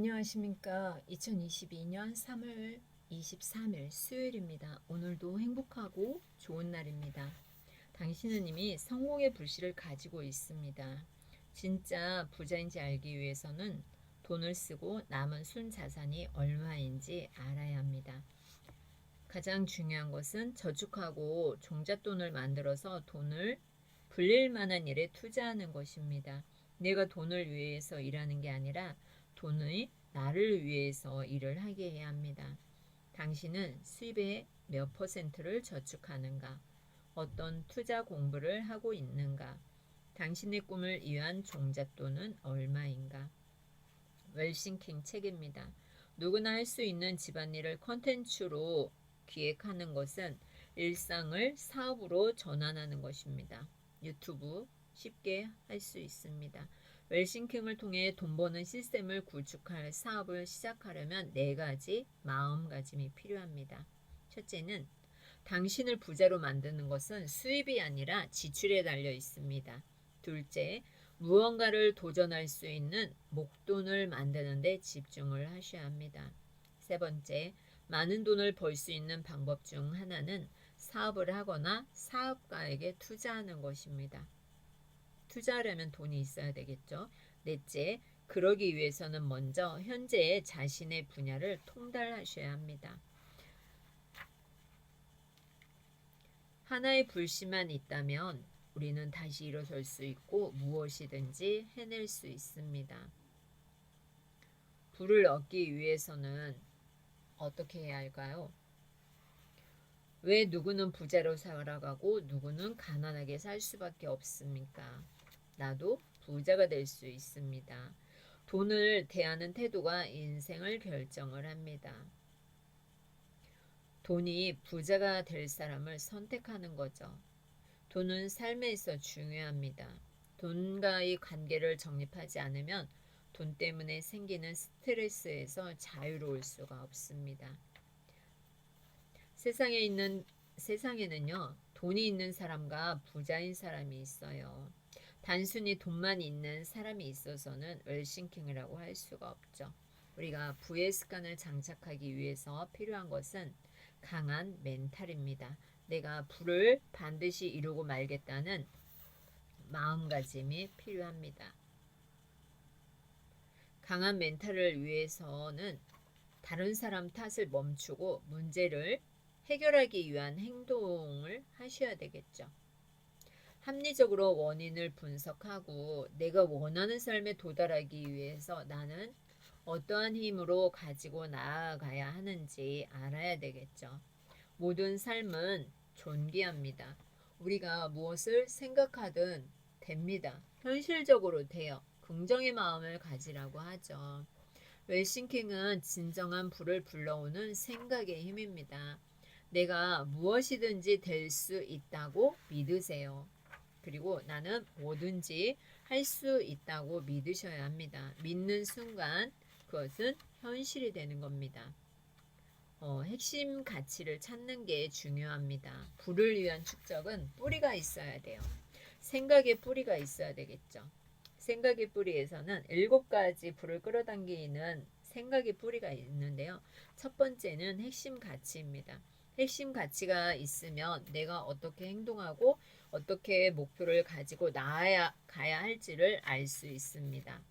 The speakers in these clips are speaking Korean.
안녕하십니까. 2022년 3월 23일 수요일입니다. 오늘도 행복하고 좋은 날입니다. 당신은 이미 성공의 불씨를 가지고 있습니다. 진짜 부자인지 알기 위해서는 돈을 쓰고 남은 순 자산이 얼마인지 알아야 합니다. 가장 중요한 것은 저축하고 종잣돈을 만들어서 돈을 불릴 만한 일에 투자하는 것입니다. 내가 돈을 위해서 일하는 게 아니라 돈의 나를 위해서 일을 하게 해야 합니다. 당신은 수입의 몇 퍼센트를 저축하는가? 어떤 투자 공부를 하고 있는가? 당신의 꿈을 위한 종잣돈은 얼마인가? 웰싱킹 책입니다. 누구나 할 수 있는 집안일을 컨텐츠로 기획하는 것은 일상을 사업으로 전환하는 것입니다. 유튜브 쉽게 할 수 있습니다. 웰싱킹을 통해 돈 버는 시스템을 구축할 사업을 시작하려면 네 가지 마음가짐이 필요합니다. 첫째는 당신을 부자로 만드는 것은 수입이 아니라 지출에 달려 있습니다. 둘째, 무언가를 도전할 수 있는 목돈을 만드는 데 집중을 하셔야 합니다. 세 번째, 많은 돈을 벌 수 있는 방법 중 하나는 사업을 하거나 사업가에게 투자하는 것입니다. 투자하려면 돈이 있어야 되겠죠. 넷째, 그러기 위해서는 먼저 현재의 자신의 분야를 통달하셔야 합니다. 하나의 불씨만 있다면 우리는 다시 일어설 수 있고 무엇이든지 해낼 수 있습니다. 불을 얻기 위해서는 어떻게 해야 할까요? 왜 누구는 부자로 살아가고 누구는 가난하게 살 수밖에 없습니까? 나도 부자가 될 수 있습니다. 돈을 대하는 태도가 인생을 결정을 합니다. 돈이 부자가 될 사람을 선택하는 거죠. 돈은 삶에 있어 중요합니다. 돈과의 관계를 정립하지 않으면 돈 때문에 생기는 스트레스에서 자유로울 수가 없습니다. 세상에 있는 세상에는요 돈이 있는 사람과 부자인 사람이 있어요. 단순히 돈만 있는 사람이 있어서는 웰싱킹이라고 할 수가 없죠. 우리가 부의 습관을 장착하기 위해서 필요한 것은 강한 멘탈입니다. 내가 부를 반드시 이루고 말겠다는 마음가짐이 필요합니다. 강한 멘탈을 위해서는 다른 사람 탓을 멈추고 문제를 해결하기 위한 행동을 하셔야 되겠죠. 합리적으로 원인을 분석하고 내가 원하는 삶에 도달하기 위해서 나는 어떠한 힘으로 가지고 나아가야 하는지 알아야 되겠죠. 모든 삶은 존귀합니다. 우리가 무엇을 생각하든 됩니다. 현실적으로 돼요. 긍정의 마음을 가지라고 하죠. 웰싱킹은 진정한 불을 불러오는 생각의 힘입니다. 내가 무엇이든지 될 수 있다고 믿으세요. 그리고 나는 뭐든지 할 수 있다고 믿으셔야 합니다. 믿는 순간 그것은 현실이 되는 겁니다. 어, 핵심 가치를 찾는 게 중요합니다. 불을 위한 축적은 뿌리가 있어야 돼요. 생각의 뿌리가 있어야 되겠죠. 생각의 뿌리에서는 일곱 가지 불을 끌어당기는 생각의 뿌리가 있는데요. 첫 번째는 핵심 가치입니다. 핵심 가치가 있으면 내가 어떻게 행동하고 어떻게 목표를 가지고 나아야 가야 할지를 알 수 있습니다.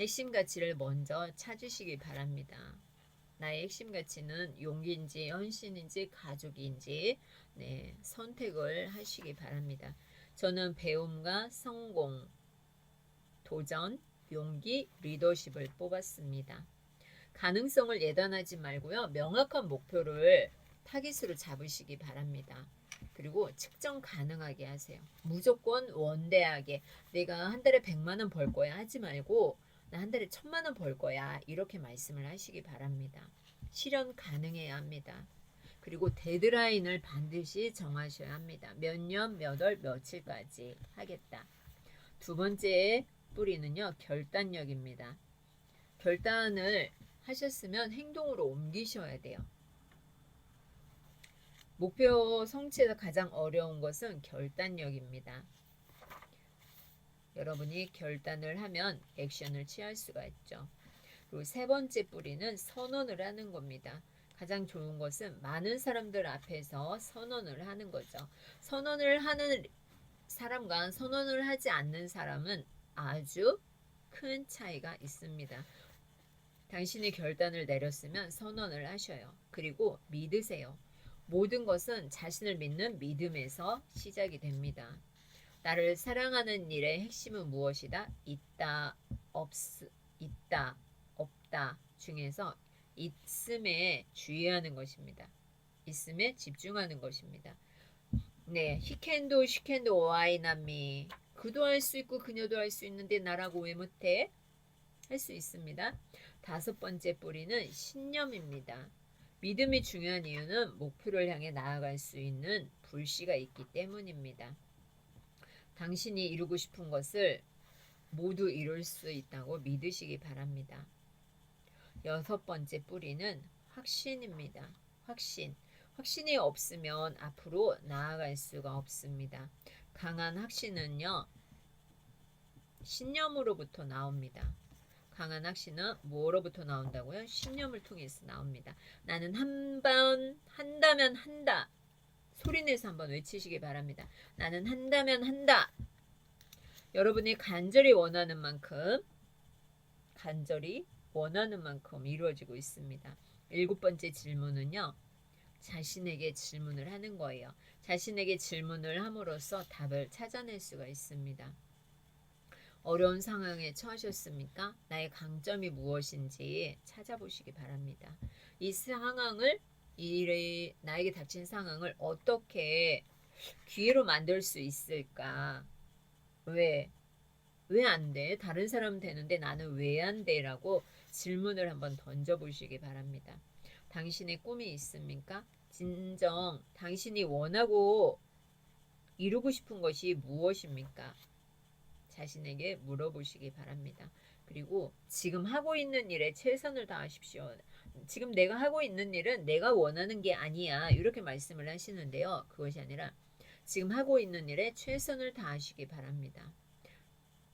핵심 가치를 먼저 찾으시기 바랍니다. 나의 핵심 가치는 용기인지 헌신인지 가족인지 네, 선택을 하시기 바랍니다. 저는 배움과 성공, 도전, 용기, 리더십을 뽑았습니다. 가능성을 예단하지 말고요. 명확한 목표를 타깃으로 잡으시기 바랍니다. 그리고 측정 가능하게 하세요. 무조건 원대하게 내가 한 달에 100만 원 벌 거야 하지 말고 나 한 달에 1000만 원 벌 거야 이렇게 말씀을 하시기 바랍니다. 실현 가능해야 합니다. 그리고 데드라인을 반드시 정하셔야 합니다. 몇 년, 몇 월, 며칠까지 하겠다. 두 번째 뿌리는요, 결단력입니다. 결단을 하셨으면 행동으로 옮기셔야 돼요. 목표 성취에서 가장 어려운 것은 결단력입니다. 여러분이 결단을 하면 액션을 취할 수가 있죠. 그리고 세 번째 뿌리는 선언을 하는 겁니다. 가장 좋은 것은 많은 사람들 앞에서 선언을 하는 거죠. 선언을 하는 사람과 선언을 하지 않는 사람은 아주 큰 차이가 있습니다. 당신이 결단을 내렸으면 선언을 하셔요. 그리고 믿으세요. 모든 것은 자신을 믿는 믿음에서 시작이 됩니다. 나를 사랑하는 일의 핵심은 무엇이다? 있다, 없, 있다, 없다 중에서 있음에 주의하는 것입니다. 있음에 집중하는 것입니다. 네, he can do, she? 그도 할 수 있고 그녀도 할 수 있는데 나라고 왜 못해? 할 수 있습니다. 다섯 번째 뿌리는 신념입니다. 믿음이 중요한 이유는 목표를 향해 나아갈 수 있는 불씨가 있기 때문입니다. 당신이 이루고 싶은 것을 모두 이룰 수 있다고 믿으시기 바랍니다. 여섯 번째 뿌리는 확신입니다. 확신. 확신이 없으면 앞으로 나아갈 수가 없습니다. 강한 확신은요, 신념으로부터 나옵니다. 강한 확신은 뭐로부터 나온다고요? 신념을 통해서 나옵니다. 나는 한 번 한다면 한다. 소리내서 한번 외치시기 바랍니다. 나는 한다면 한다. 여러분이 간절히 원하는 만큼 간절히 원하는 만큼 이루어지고 있습니다. 일곱 번째 질문은요. 자신에게 질문을 하는 거예요. 자신에게 질문을 함으로써 답을 찾아낼 수가 있습니다. 어려운 상황에 처하셨습니까? 나의 강점이 무엇인지 찾아보시기 바랍니다. 이 상황을 이 나에게 닥친 상황을 어떻게 기회로 만들 수 있을까? 왜? 왜 안 돼? 다른 사람 되는데 나는 왜 안 돼? 라고 질문을 한번 던져보시기 바랍니다. 당신의 꿈이 있습니까? 진정 당신이 원하고 이루고 싶은 것이 무엇입니까? 자신에게 물어보시기 바랍니다. 그리고 지금 하고 있는 일에 최선을 다하십시오. 지금 내가 하고 있는 일은 내가 원하는 게 아니야. 이렇게 말씀을 하시는데요. 그것이 아니라 지금 하고 있는 일에 최선을 다하시기 바랍니다.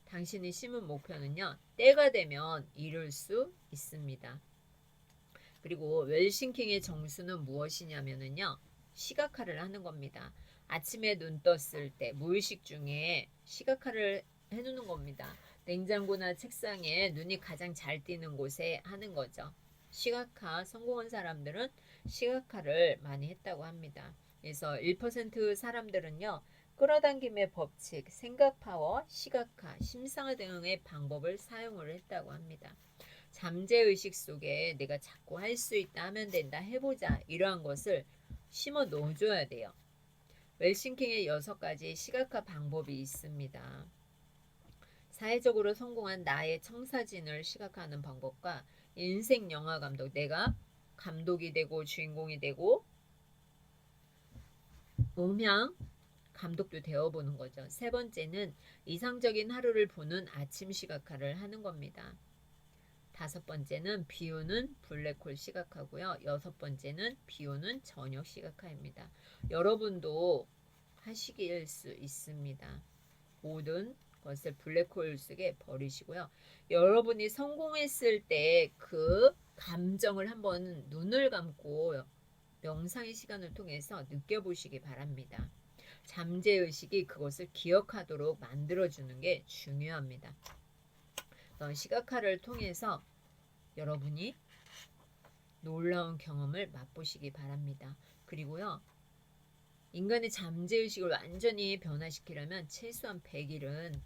당신이 심은 목표는요. 때가 되면 이룰 수 있습니다. 그리고 웰싱킹의 정수는 무엇이냐면은요. 시각화를 하는 겁니다. 아침에 눈 떴을 때 무의식 중에 시각화를 해놓는 겁니다. 냉장고나 책상에 눈이 가장 잘 띄는 곳에 하는 거죠. 시각화 성공한 사람들은 시각화를 많이 했다고 합니다. 그래서 1% 사람들은요. 끌어당김의 법칙, 생각 파워, 시각화, 심상화 등의 방법을 사용을 했다고 합니다. 잠재 의식 속에 내가 자꾸 할 수 있다 하면 된다 해보자 이러한 것을 심어 넣어줘야 돼요. 웰싱킹의 여섯 가지 시각화 방법이 있습니다. 사회적으로 성공한 나의 청사진을 시각화하는 방법과 인생 영화 감독 내가 감독이 되고 주인공이 되고 음향 감독도 되어보는 거죠. 세 번째는 이상적인 하루를 보는 아침 시각화를 하는 겁니다. 다섯 번째는 비오는 블랙홀 시각화고요. 여섯 번째는 비오는 저녁 시각화입니다. 여러분도 하시길 수 있습니다. 모든 것을 블랙홀 속에 버리시고요. 여러분이 성공했을 때 그 감정을 한번 눈을 감고 명상의 시간을 통해서 느껴보시기 바랍니다. 잠재의식이 그것을 기억하도록 만들어주는 게 중요합니다. 시각화를 통해서 여러분이 놀라운 경험을 맛보시기 바랍니다. 그리고요. 인간의 잠재의식을 완전히 변화시키려면 최소한 100일은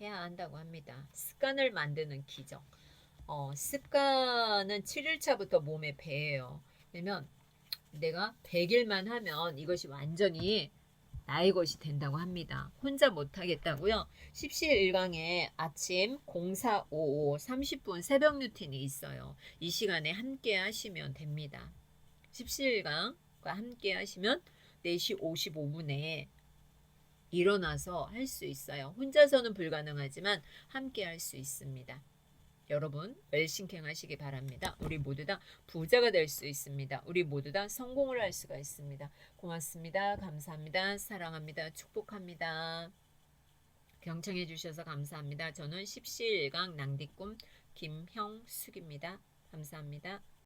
해야 한다고 합니다. 습관을 만드는 기적. 어, 습관은 7일차부터 몸에 배예요. 그러면 내가 100일만 하면 이것이 완전히 나의 것이 된다고 합니다. 혼자 못하겠다고요? 17일강에 아침 0455 30분 새벽 루틴이 있어요. 이 시간에 함께 하시면 됩니다. 17일강과 함께 하시면 4시 55분에 일어나서 할 수 있어요. 혼자서는 불가능하지만 함께 할 수 있습니다. 여러분 웰싱킹 하시기 바랍니다. 우리 모두 다 부자가 될 수 있습니다. 우리 모두 다 성공을 할 수가 있습니다. 고맙습니다. 감사합니다. 사랑합니다. 축복합니다. 경청해 주셔서 감사합니다. 저는 17일강 낭디꿈 김형숙입니다. 감사합니다.